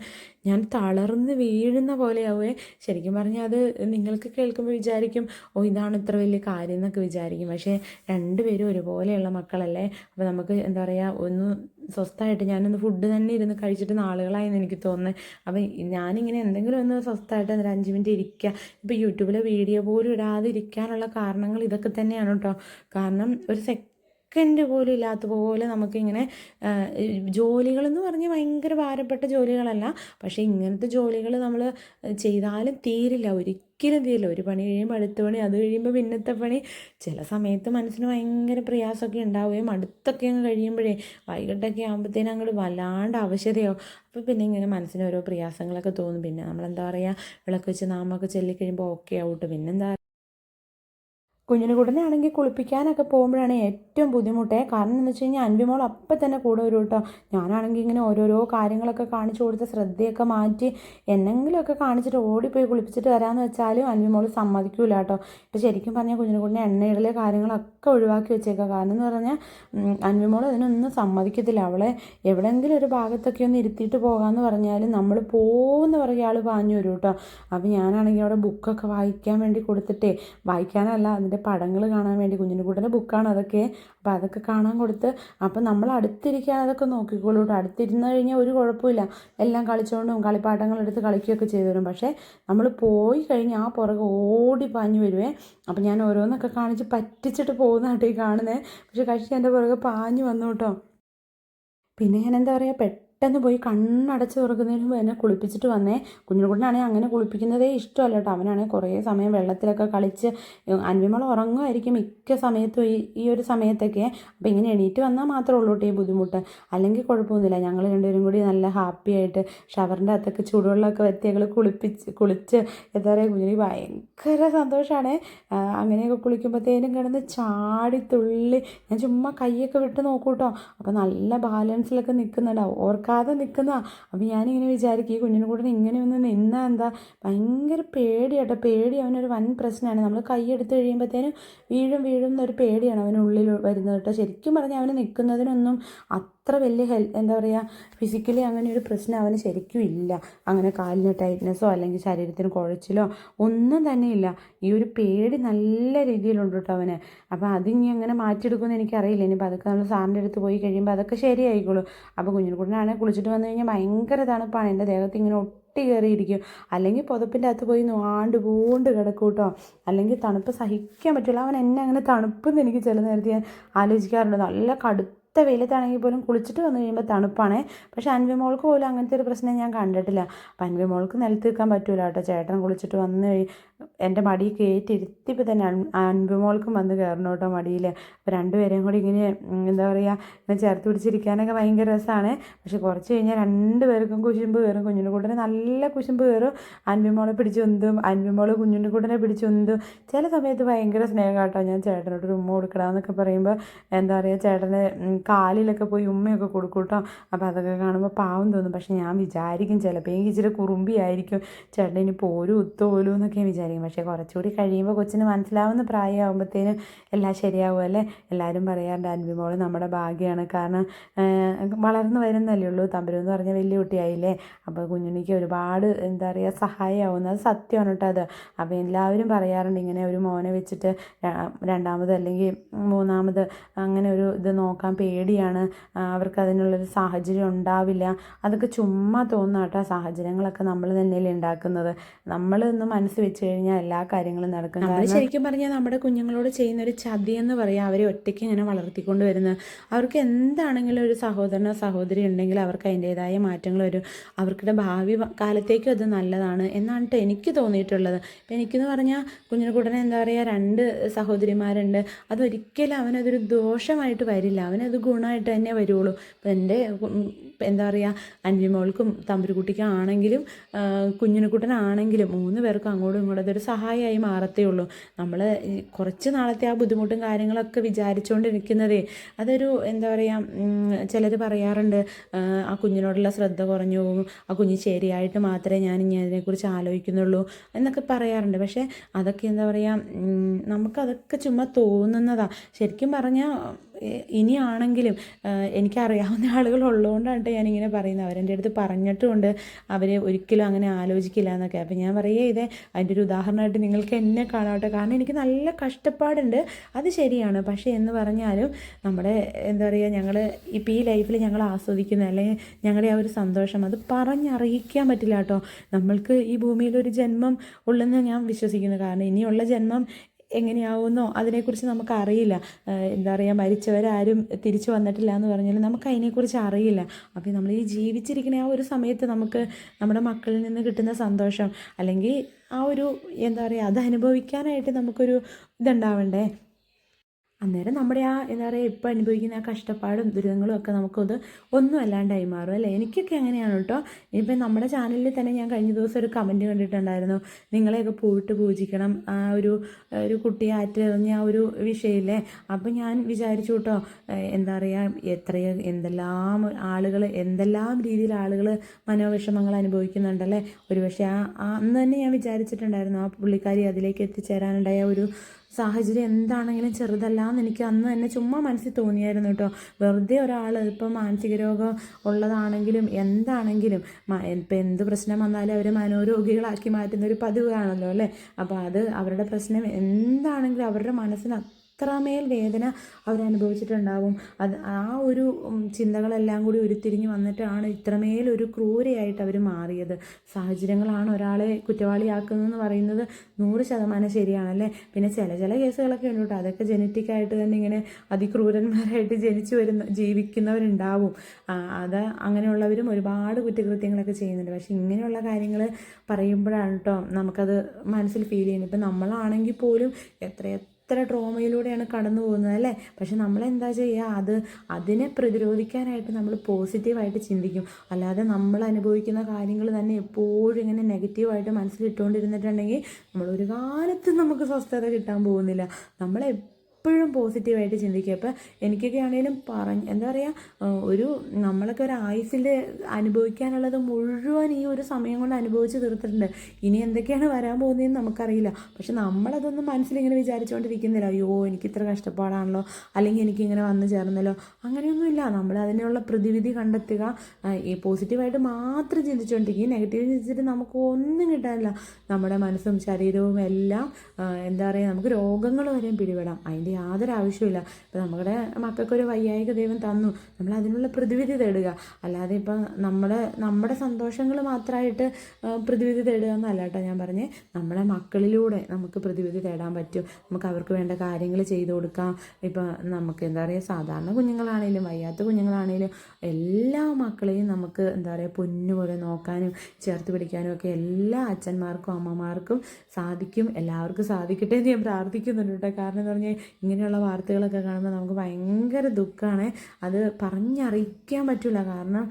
ഞാൻ തളർന്ന് വീഴുന്ന പോലെയാവുമേ ശരിക്കും പറഞ്ഞാൽ അത് നിങ്ങൾക്ക് കേൾക്കുമ്പോൾ വിചാരിക്കും ഓ ഇതാണ് ഇത്ര വലിയ കാര്യം എന്നൊക്കെ വിചാരിക്കും. പക്ഷേ രണ്ടുപേരും ഒരുപോലെയുള്ള മക്കളല്ലേ? അപ്പോൾ നമുക്ക് എന്താ പറയുക ഒന്ന് സ്വസ്ഥമായിട്ട് ഞാനൊന്ന് ഫുഡ് തന്നെ ഇരുന്ന് കഴിച്ചിട്ട് നാളുകളായെന്ന് എനിക്ക് തോന്നുന്നത് അപ്പോൾ ഞാനിങ്ങനെ എന്തെങ്കിലും ഒന്ന് സ്വസ്ഥമായിട്ട് ഒരു അഞ്ച് മിനിറ്റ് ഇരിക്കുക ഇപ്പോൾ യൂട്യൂബിലെ വീഡിയോ പോലും ഇടാതെ ഇരിക്കാനുള്ള കാരണങ്ങൾ ഇതൊക്കെ തന്നെയാണ് കേട്ടോ കാരണം ഒരു സെക് സെക്കൻഡ് പോലും ഇല്ലാത്ത പോലെ നമുക്കിങ്ങനെ ജോലികളെന്ന് പറഞ്ഞ് ഭയങ്കര ഭാരപ്പെട്ട ജോലികളല്ല. പക്ഷേ ഇങ്ങനത്തെ ജോലികൾ നമ്മൾ ചെയ്താലും തീരില്ല. ഒരിക്കലും ഒരിക്കലും തീരില്ല ഒരു പണി കഴിയുമ്പോൾ അടുത്ത പണി അത് കഴിയുമ്പോൾ പിന്നത്തെ പണി. ചില സമയത്ത് മനസ്സിന് ഭയങ്കര പ്രയാസമൊക്കെ ഉണ്ടാവുകയും അടുത്തൊക്കെ അങ്ങ് കഴിയുമ്പോഴേ വൈകിട്ടൊക്കെ ആകുമ്പോഴത്തേനും അങ്ങോട്ട് വല്ലാണ്ട് അവശതയോ അപ്പോൾ പിന്നെ ഇങ്ങനെ മനസ്സിന് ഓരോ പ്രയാസങ്ങളൊക്കെ തോന്നും. പിന്നെ നമ്മളെന്താ പറയുക വിളക്ക് വെച്ച് നാമൊക്കെ ചൊല്ലിക്കഴിയുമ്പോൾ ഓക്കെ ആവട്ടെ. പിന്നെന്താ കുഞ്ഞിന് കുട്ടനെ ആണെങ്കിൽ കുളിപ്പിക്കാനൊക്കെ പോകുമ്പോഴാണ് ഏറ്റവും ബുദ്ധിമുട്ടേ. കാരണം എന്ന് വെച്ച് കഴിഞ്ഞാൽ അൻവിമോൾ അപ്പം തന്നെ കൂടെ വരും കേട്ടോ. ഞാനാണെങ്കിൽ ഇങ്ങനെ ഓരോരോ കാര്യങ്ങളൊക്കെ കാണിച്ചു കൊടുത്ത് ശ്രദ്ധയൊക്കെ മാറ്റി എന്നെങ്കിലുമൊക്കെ കാണിച്ചിട്ട് ഓടിപ്പോയി കുളിപ്പിച്ചിട്ട് വരാമെന്ന് വെച്ചാലും അൻവിമോൾ സമ്മതിക്കൂല കേട്ടോ. ഇപ്പം ശരിക്കും പറഞ്ഞാൽ കുഞ്ഞിന് കൂടുന്ന എണ്ണയിടൽ കാര്യങ്ങളൊക്കെ ഒഴിവാക്കി വെച്ചേക്കുക കാരണം എന്ന് പറഞ്ഞാൽ അൻവിമോൾ അതിനൊന്നും സമ്മതിക്കത്തില്ല. അവളെ എവിടെയെങ്കിലും ഒരു ഭാഗത്തൊക്കെ ഒന്ന് ഇരുത്തിയിട്ട് പോകാമെന്ന് പറഞ്ഞാലും നമ്മൾ പോകുന്ന പറയുക ആൾ പാഞ്ഞു വരും കേട്ടോ. അപ്പോൾ ഞാനാണെങ്കിൽ അവിടെ ബുക്കൊക്കെ വായിക്കാൻ വേണ്ടി കൊടുത്തിട്ടേ. വായിക്കാനല്ല അതിന്റെ പടങ്ങൾ കാണാൻ വേണ്ടി കുഞ്ഞിന്റെ കൂട്ടന്റെ ബുക്കാണ് അതൊക്കെ. അപ്പോൾ അതൊക്കെ കാണാൻ കൊടുത്ത് അപ്പം നമ്മൾ അടുത്തിരിക്കാൻ അതൊക്കെ നോക്കിക്കോളൂ അടുത്തിരുന്ന് കഴിഞ്ഞാൽ ഒരു കുഴപ്പമില്ല. എല്ലാം കളിച്ചുകൊണ്ടും കളിപ്പാട്ടങ്ങളെടുത്ത് കളിക്കുകയൊക്കെ ചെയ്തു തരും പക്ഷേ നമ്മൾ പോയി കഴിഞ്ഞ് ആ പുറകെ ഓടി പാഞ്ഞു വരുവേ. അപ്പം ഞാൻ ഓരോന്നൊക്കെ കാണിച്ച് പറ്റിച്ചിട്ട് പോകുന്നതാട്ടോ ഈ കാണുന്നത് പക്ഷേ കക്ഷി എന്റെ പുറകെ പാഞ്ഞു വന്നു കേട്ടോ പിന്നെ ഞാൻ എന്താ പറയുക പെട്ടെന്ന് പോയി കണ്ണടച്ച് തുറക്കുന്നതിന് മുമ്പ് എന്നെ കുളിപ്പിച്ചിട്ട് വന്നേ. കുഞ്ഞുകുട്ടനാണെങ്കിൽ അങ്ങനെ കുളിപ്പിക്കുന്നതേ ഇഷ്ടമല്ല കേട്ടോ. അവനാണെങ്കിൽ കുറേ സമയം വെള്ളത്തിലൊക്കെ കളിച്ച് അൻവിമോൾ ഉറങ്ങുമായിരിക്കും മിക്ക സമയത്തും ഈ ഈ ഒരു സമയത്തൊക്കെ. അപ്പോൾ ഇങ്ങനെ എണീറ്റ് വന്നാൽ മാത്രമേ ഉള്ളൂ കേട്ടോ ഈ ബുദ്ധിമുട്ട്. അല്ലെങ്കിൽ കുഴപ്പമൊന്നുമില്ല. ഞങ്ങൾ രണ്ടുപേരും കൂടി നല്ല ഹാപ്പി ആയിട്ട് ഷവറിന്റെ അകത്തൊക്കെ ചൂടുവെള്ളമൊക്കെ വരുത്തി ഞങ്ങൾ കുളിപ്പിച്ച് കുളിച്ച് എന്താ പറയുക കുഞ്ഞിന് ഭയങ്കര സന്തോഷമാണ് അങ്ങനെയൊക്കെ കുളിക്കുമ്പോഴത്തേനും കിടന്ന് ചാടി തുള്ളി. ഞാൻ ചുമ്മാ കൈയൊക്കെ വിട്ട് നോക്കൂട്ടോ. അപ്പോൾ നല്ല ബാലൻസിലൊക്കെ നിൽക്കുന്നുണ്ടാവും ഓർക്കാതെ നിൽക്കുന്ന അപ്പം ഞാനിങ്ങനെ വിചാരിക്കും ഈ കുഞ്ഞിനെ കൂടെ ഇങ്ങനെ ഒന്ന് നിന്നാൽ എന്താ? ഭയങ്കര പേടിയാട്ടോ. പേടി അവനൊരു വൻ പ്രശ്നമാണ് നമ്മൾ കൈ എടുത്ത് കഴിയുമ്പോഴത്തേനും വീഴും വീഴും എന്നൊരു പേടിയാണ് അവനുള്ളിൽ വരുന്നത് കേട്ടോ. ശരിക്കും പറഞ്ഞാൽ അവന് നിൽക്കുന്നതിനൊന്നും അത്ര വലിയ ഹെൽ എന്താ പറയുക ഫിസിക്കലി അങ്ങനെ ഒരു പ്രശ്നം അവന് ശരിക്കും ഇല്ല. അങ്ങനെ കാലിന് ടൈറ്റ്നെസ്സോ അല്ലെങ്കിൽ ശരീരത്തിന് കുഴച്ചിലോ ഒന്നും തന്നെ ഇല്ല. ഈ ഒരു പേടി നല്ല രീതിയിലുണ്ട് കേട്ടോ അവന്. അപ്പോൾ അതിനി എങ്ങനെ മാറ്റിയെടുക്കുമെന്ന് എനിക്കറിയില്ല. ഇനിയിപ്പോൾ അതൊക്കെ നമ്മൾ സാറിന്റെ അടുത്ത് പോയി കഴിയുമ്പോൾ അതൊക്കെ ശരിയായിക്കോളൂ. അപ്പോൾ കുഞ്ഞിനെക്കുട്ടനാണെങ്കിൽ കുളിച്ചിട്ട് വന്നു കഴിഞ്ഞാൽ ഭയങ്കര തണുപ്പാണ്. എന്റെ ദേഹത്ത് ഇങ്ങനെ ഒട്ടി കയറിയിരിക്കും. അല്ലെങ്കിൽ പുതപ്പിന്റെ അകത്ത് പോയി നോണ്ട് പൂണ്ട് കിടക്കും കേട്ടോ. അല്ലെങ്കിൽ തണുപ്പ് സഹിക്കാൻ പറ്റില്ല അവൻ എന്നെ അങ്ങനെ തണുപ്പെന്ന് എനിക്ക് ചില നേരത്തെ ഞാൻ ആലോചിക്കാറുണ്ട്. നല്ല കടുത്ത കടുത്ത വെയിലത്താണെങ്കിൽ പോലും കുളിച്ചിട്ട് വന്നു കഴിയുമ്പോൾ തണുപ്പാണ്. പക്ഷേ അൻവിമോൾക്ക് പോലും അങ്ങനത്തെ ഒരു പ്രശ്നം ഞാൻ കണ്ടിട്ടില്ല. അപ്പം അൻവിമോൾക്ക് നിലത്ത് നിൽക്കാൻ പറ്റൂല കേട്ടോ. ചേട്ടൻ കുളിച്ചിട്ട് വന്ന് കഴി എന്റെ മടി കയറ്റിരുത്തിപ്പോൾ തന്നെ അൻവിമോൾക്കും വന്ന് കയറണം കേട്ടോ മടിയിൽ. അപ്പോൾ രണ്ടുപേരെയും കൂടി ഇങ്ങനെ എന്താ പറയുക ഇങ്ങനെ ചേർത്ത് പിടിച്ചിരിക്കാനൊക്കെ ഭയങ്കര രസമാണ്. പക്ഷെ കുറച്ച് കഴിഞ്ഞാൽ രണ്ട് പേർക്കും കുശുമ്പ് കയറും. കുഞ്ഞിന്റെ കൂട്ടനെ നല്ല കുശുമ്പ് കയറും. അൻവിമോളെ പിടിച്ച് ഉന്തും. അൻവിമോൾ കുഞ്ഞിന്റെ കൂട്ടനെ പിടിച്ച് ഉന്തും. ചില സമയത്ത് ഭയങ്കര സ്നേഹം കേട്ടോ. ഞാൻ ചേട്ടനോട് ഉമ്മ കൊടുക്കണമെന്നൊക്കെ പറയുമ്പോൾ എന്താ പറയുക ചേട്ടന് കാലിലൊക്കെ പോയി ഉമ്മയൊക്കെ കൊടുക്കൂട്ടോ. കേട്ടോ അപ്പോൾ അതൊക്കെ കാണുമ്പോൾ പാവം തോന്നും. പക്ഷേ ഞാൻ വിചാരിക്കും ചിലപ്പോൾ എനിക്ക് ഇച്ചിരി കുറുമ്പിയായിരിക്കും. ചേട്ടൻ ഇനി പോരും ഒത്തുപോലും എന്നൊക്കെ ഞാൻ വിചാരിക്കും. പക്ഷേ കുറച്ചുകൂടി കഴിയുമ്പോൾ കൊച്ചിന് മനസ്സിലാവുന്ന പ്രായമാകുമ്പോഴത്തേനും എല്ലാം ശരിയാവും അല്ലേ? എല്ലാവരും പറയാറുണ്ട് അൻവിമോൾ നമ്മുടെ ഭാഗ്യമാണ് കാരണം വളർന്നു വരുന്നല്ലേ ഉള്ളൂ. തമ്പരു എന്ന് പറഞ്ഞാൽ വലിയ കുട്ടിയായില്ലേ? അപ്പോൾ കുഞ്ഞുണ്ണിക്ക് ഒരുപാട് എന്താ പറയുക സഹായമാവുന്നത് അത് സത്യമാണ് കേട്ടോ അത്. അപ്പോൾ എല്ലാവരും പറയാറുണ്ട് ഇങ്ങനെ ഒരു മോനെ വെച്ചിട്ട് രണ്ടാമത് അല്ലെങ്കിൽ മൂന്നാമത് അങ്ങനെ ഒരു ഇത് നോക്കാൻ പേടിയാണ്. അവർക്ക് അതിനുള്ളൊരു സാഹചര്യം ഉണ്ടാവില്ല. അതൊക്കെ ചുമ്മാ തോന്നുന്ന കേട്ടോ സാഹചര്യങ്ങളൊക്കെ നമ്മൾ തന്നെയല്ലേ ഉണ്ടാക്കുന്നത്. നമ്മളൊന്ന് മനസ്സ് വെച്ച് കഴിഞ്ഞാൽ എല്ലാ കാര്യങ്ങളും നടക്കും. നമ്മൾ ശരിക്കും പറഞ്ഞാൽ നമ്മുടെ കുഞ്ഞുങ്ങളോട് ചെയ്യുന്ന ഒരു ചതി എന്ന് പറയാം അവരെ ഒറ്റയ്ക്ക് ഇങ്ങനെ വളർത്തിക്കൊണ്ട് വരുന്നത്. അവർക്ക് എന്താണെങ്കിലും ഒരു സഹോദരനോ സഹോദരി ഉണ്ടെങ്കിൽ അവർക്ക് അതിന്റേതായ മാറ്റങ്ങൾ വരും. അവർക്കുടെ ഭാവി കാലത്തേക്കും അത് നല്ലതാണ് എന്നാണ് കേട്ടോ എനിക്ക് തോന്നിയിട്ടുള്ളത്. ഇപ്പം എനിക്കെന്ന് പറഞ്ഞാൽ കുഞ്ഞിനെ കൂടെ എന്താ പറയുക രണ്ട് സഹോദരിമാരുണ്ട്. അതൊരിക്കലും അവനതൊരു ദോഷമായിട്ട് വരില്ല. അവനത് ഗുണമായിട്ട് തന്നെ വരുള്ളൂ ഇപ്പം എന്റെ എന്താ പറയുക അന്യമോൾക്കും തമ്പുരുക്കുട്ടിക്കും ആണെങ്കിലും കുഞ്ഞിനെക്കുട്ടനാണെങ്കിലും മൂന്ന് പേർക്കും അങ്ങോട്ടും ഇങ്ങോട്ടും അതൊരു സഹായമായി മാറത്തേ ഉള്ളൂ. നമ്മൾ കുറച്ച് നാളത്തെ ആ ബുദ്ധിമുട്ടും കാര്യങ്ങളൊക്കെ വിചാരിച്ചുകൊണ്ടിരിക്കുന്നതേ അതൊരു എന്താ പറയുക ചിലർ പറയാറുണ്ട് ആ കുഞ്ഞിനോടുള്ള ശ്രദ്ധ കുറഞ്ഞു പോകും ആ കുഞ്ഞ് ശരിയായിട്ട് മാത്രമേ ഞാൻ ഇനി അതിനെക്കുറിച്ച് ആലോചിക്കുന്നുള്ളൂ എന്നൊക്കെ പറയാറുണ്ട്. പക്ഷേ അതൊക്കെ എന്താ പറയുക നമുക്കതൊക്കെ ചുമ്മാ തോന്നുന്നതാണ് ശരിക്കും പറഞ്ഞാൽ ഇനിയാണെങ്കിലും എനിക്കറിയാവുന്ന ആളുകൾ ഉള്ളതുകൊണ്ടാണ് ഞാനിങ്ങനെ പറയുന്നത്. അവരെന്റെ അടുത്ത് പറഞ്ഞിട്ടുമുണ്ട് അവർ ഒരിക്കലും അങ്ങനെ ആലോചിക്കില്ല എന്നൊക്കെ. അപ്പം ഞാൻ പറയുക ഇതേ അതിന്റെ ഒരു ഉദാഹരണമായിട്ട് നിങ്ങൾക്ക് എന്നെ കാണാട്ടെ. കാരണം എനിക്ക് നല്ല കഷ്ടപ്പാടുണ്ട്. അത് ശരിയാണ്. പക്ഷേ എന്ന് പറഞ്ഞാലും നമ്മുടെ എന്താ പറയുക ഞങ്ങൾ ഇപ്പോൾ ഈ ലൈഫിൽ ഞങ്ങൾ ആസ്വദിക്കുന്ന അല്ലെങ്കിൽ ഞങ്ങളുടെ ആ ഒരു സന്തോഷം അത് പറഞ്ഞറിയിക്കാൻ പറ്റില്ല കേട്ടോ നമ്മൾക്ക് ഈ ഭൂമിയിൽ ഒരു ജന്മം ഉള്ളെന്ന് ഞാൻ വിശ്വസിക്കുന്നു. കാരണം ഇനിയുള്ള ജന്മം എങ്ങനെയാവുന്നോ അതിനെക്കുറിച്ച് നമുക്കറിയില്ല. എന്താ പറയുക മരിച്ചവരാരും തിരിച്ചു വന്നിട്ടില്ല എന്ന് പറഞ്ഞാലും നമുക്ക് അതിനെക്കുറിച്ച് അറിയില്ല. അപ്പോൾ നമ്മൾ ഈ ജീവിച്ചിരിക്കുന്ന ആ ഒരു സമയത്ത് നമുക്ക് നമ്മുടെ മക്കളിൽ നിന്ന് കിട്ടുന്ന സന്തോഷം അല്ലെങ്കിൽ ആ ഒരു എന്താ പറയുക അത് അനുഭവിക്കാനായിട്ട് നമുക്കൊരു ഇതുണ്ടാവണ്ടേ? അന്നേരം നമ്മുടെ ആ എന്താ പറയുക ഇപ്പോൾ അനുഭവിക്കുന്ന ആ കഷ്ടപ്പാടും ദുരിതങ്ങളും ഒക്കെ നമുക്കത് ഒന്നും അല്ലാണ്ടായി മാറും അല്ലേ? എനിക്കൊക്കെ അങ്ങനെയാണ് കേട്ടോ. ഇപ്പം നമ്മുടെ ചാനലിൽ തന്നെ ഞാൻ കഴിഞ്ഞ ദിവസം ഒരു കമന്റ് കണ്ടിട്ടുണ്ടായിരുന്നു. നിങ്ങളെയൊക്കെ പോയിട്ട് പൂജിക്കണം ആ ഒരു ഒരു കുട്ടിയെ ആറ്റെറിഞ്ഞ ആ ഒരു വിഷയമില്ലേ അപ്പം ഞാൻ വിചാരിച്ചു കേട്ടോ എന്താ പറയുക എത്രയോ എന്തെല്ലാം ആളുകൾ എന്തെല്ലാം രീതിയിൽ ആളുകൾ മനോവിഷമങ്ങൾ അനുഭവിക്കുന്നുണ്ടല്ലേ? ഒരു പക്ഷേ ആ അന്ന് തന്നെ ഞാൻ വിചാരിച്ചിട്ടുണ്ടായിരുന്നു ആ പുള്ളിക്കാരി അതിലേക്ക് എത്തിച്ചേരാനുണ്ടായ ഒരു സാഹചര്യം എന്താണെങ്കിലും ചെറുതല്ല എന്ന് എനിക്ക് അന്ന് തന്നെ ചുമ്മാ മനസ്സിൽ തോന്നിയായിരുന്നു കേട്ടോ. വെറുതെ ഒരാൾ ഇപ്പം മാനസിക രോഗം ഉള്ളതാണെങ്കിലും എന്താണെങ്കിലും ഇപ്പം എന്ത് പ്രശ്നം വന്നാലും അവരെ മനോരോഗികളാക്കി മാറ്റുന്ന ഒരു പതിവ് കാണല്ലോ അല്ലേ? അപ്പോൾ അത് അവരുടെ പ്രശ്നം എന്താണെങ്കിലും അവരുടെ മനസ്സിന് അത്രമേൽ വേദന അവരനുഭവിച്ചിട്ടുണ്ടാവും. അത് ആ ഒരു ചിന്തകളെല്ലാം കൂടി ഉരുത്തിരിഞ്ഞ് വന്നിട്ടാണ് ഇത്രമേൽ ഒരു ക്രൂരയായിട്ട് അവർ മാറിയത്. സാഹചര്യങ്ങളാണ് ഒരാളെ കുറ്റവാളിയാക്കുന്നതെന്ന് പറയുന്നത് നൂറ് ശതമാനം ശരിയാണല്ലേ? പിന്നെ ചില ചില കേസുകളൊക്കെ ഉണ്ട് കേട്ടോ. അതൊക്കെ ജനറ്റിക്കായിട്ട് തന്നെ ഇങ്ങനെ അതിക്രൂരന്മാരായിട്ട് ജനിച്ചു വരുന്ന ജീവിക്കുന്നവരുണ്ടാവും. അത് അങ്ങനെയുള്ളവരും ഒരുപാട് കുറ്റകൃത്യങ്ങളൊക്കെ ചെയ്യുന്നുണ്ട്. പക്ഷെ ഇങ്ങനെയുള്ള കാര്യങ്ങൾ പറയുമ്പോഴാണ് കേട്ടോ നമുക്കത് മനസ്സിൽ ഫീൽ ചെയ്യുന്നത്. ഇപ്പം നമ്മളാണെങ്കിൽ പോലും എത്ര എത്ര ഡ്രോമയിലൂടെയാണ് കടന്നു പോകുന്നത് അല്ലേ? പക്ഷെ നമ്മൾ എന്താ ചെയ്യുക? അത് അതിനെ പ്രതിരോധിക്കാനായിട്ട് നമ്മൾ പോസിറ്റീവായിട്ട് ചിന്തിക്കും. അല്ലാതെ നമ്മൾ അനുഭവിക്കുന്ന കാര്യങ്ങൾ തന്നെ എപ്പോഴും ഇങ്ങനെ നെഗറ്റീവായിട്ട് മനസ്സിലിട്ടുകൊണ്ടിരുന്നിട്ടുണ്ടെങ്കിൽ നമ്മൾ ഒരു കാലത്തും നമുക്ക് സ്വസ്ഥത കിട്ടാൻ പോകുന്നില്ല. നമ്മൾ എപ്പോഴും പോസിറ്റീവായിട്ട് ചിന്തിക്കുക ഇപ്പം എനിക്കൊക്കെ ആണെങ്കിലും പറഞ്ഞ് എന്താ പറയുക ഒരു നമ്മളൊക്കെ ഒരു ആയുസിൽ അനുഭവിക്കാനുള്ളത് മുഴുവൻ ഈ ഒരു സമയം കൊണ്ട് അനുഭവിച്ച് തീർത്തിട്ടുണ്ട്. ഇനി എന്തൊക്കെയാണ് വരാൻ പോകുന്നതെന്ന് നമുക്കറിയില്ല. പക്ഷെ നമ്മളതൊന്നും മനസ്സിലിങ്ങനെ വിചാരിച്ചുകൊണ്ടിരിക്കുന്നില്ല അയ്യോ എനിക്ക് ഇത്ര കഷ്ടപ്പാടാണല്ലോ. അല്ലെങ്കിൽ എനിക്കിങ്ങനെ വന്നു ചേർന്നല്ലോ. അങ്ങനെയൊന്നുമില്ല. നമ്മൾ അതിനുള്ള പ്രതിവിധി കണ്ടെത്തുക. ഈ പോസിറ്റീവായിട്ട് മാത്രം ചിന്തിച്ചുകൊണ്ടിരിക്കുക ഈ നെഗറ്റീവ് ചിന്തിച്ചിട്ട് നമുക്ക് ഒന്നും കിട്ടാനില്ല. നമ്മുടെ മനസ്സും ശരീരവും എല്ലാം എന്താ പറയുക നമുക്ക് രോഗങ്ങൾ വരെയും പിടിപെടാം. അതിന്റെ അതിന്റെ യാതൊരു ആവശ്യമില്ല ഇപ്പം നമ്മുടെ മക്കൾക്കൊരു വയ്യായിക ദൈവം തന്നു. നമ്മൾ അതിനുള്ള പ്രതിവിധി തേടുക. അല്ലാതെ ഇപ്പം നമ്മുടെ നമ്മുടെ സന്തോഷങ്ങൾ മാത്രമായിട്ട് പ്രതിവിധി തേടുക എന്നല്ല കേട്ടോ ഞാൻ പറഞ്ഞേ. നമ്മുടെ മക്കളിലൂടെ നമുക്ക് പ്രതിവിധി തേടാൻ പറ്റും. നമുക്ക് അവർക്ക് വേണ്ട കാര്യങ്ങൾ ചെയ്തു കൊടുക്കാം. ഇപ്പം നമുക്ക് എന്താ പറയുക സാധാരണ കുഞ്ഞുങ്ങളാണേലും വയ്യാത്ത കുഞ്ഞുങ്ങളാണേലും എല്ലാ മക്കളെയും നമുക്ക് എന്താ പറയുക പൊന്നുപോലെ നോക്കാനും ചേർത്ത് പിടിക്കാനും ഒക്കെ എല്ലാ അച്ഛന്മാർക്കും അമ്മമാർക്കും സാധിക്കും. എല്ലാവർക്കും സാധിക്കട്ടെ എന്ന് ഞാൻ പ്രാർത്ഥിക്കുന്നുണ്ട് കേട്ടോ. കാരണം എന്ന് പറഞ്ഞാൽ ഇങ്ങനെയുള്ള വാർത്തകളൊക്കെ കാണുമ്പോൾ നമുക്ക് ഭയങ്കര ദുഃഖമാണ് അത് പറഞ്ഞറിയിക്കാൻ പറ്റില്ല കാരണം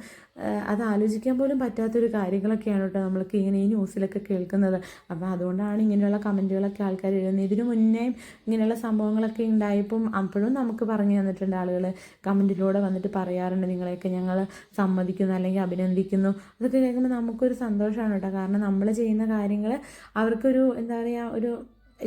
അത് ആലോചിക്കാൻ പോലും പറ്റാത്തൊരു കാര്യങ്ങളൊക്കെയാണ് കേട്ടോ നമ്മൾക്ക് ഇങ്ങനെ ഈ ന്യൂസിലൊക്കെ കേൾക്കുന്നത്. അപ്പോൾ അതുകൊണ്ടാണ് ഇങ്ങനെയുള്ള കമന്റുകളൊക്കെ ആൾക്കാർ എഴുതുന്നത്. ഇതിനു മുന്നേ ഇങ്ങനെയുള്ള സംഭവങ്ങളൊക്കെ ഉണ്ടായപ്പം അപ്പോഴും നമുക്ക് പറഞ്ഞു തന്നിട്ടുണ്ട് ആളുകൾ കമന്റിലൂടെ വന്നിട്ട് പറയാറുണ്ട് നിങ്ങളെയൊക്കെ ഞങ്ങൾ സമ്മതിക്കുന്നു അല്ലെങ്കിൽ അഭിനന്ദിക്കുന്നു. അതൊക്കെ കേൾക്കുമ്പോൾ നമുക്കൊരു സന്തോഷമാണ് കേട്ടോ. കാരണം നമ്മൾ ചെയ്യുന്ന കാര്യങ്ങൾ അവർക്കൊരു എന്താ പറയുക ഒരു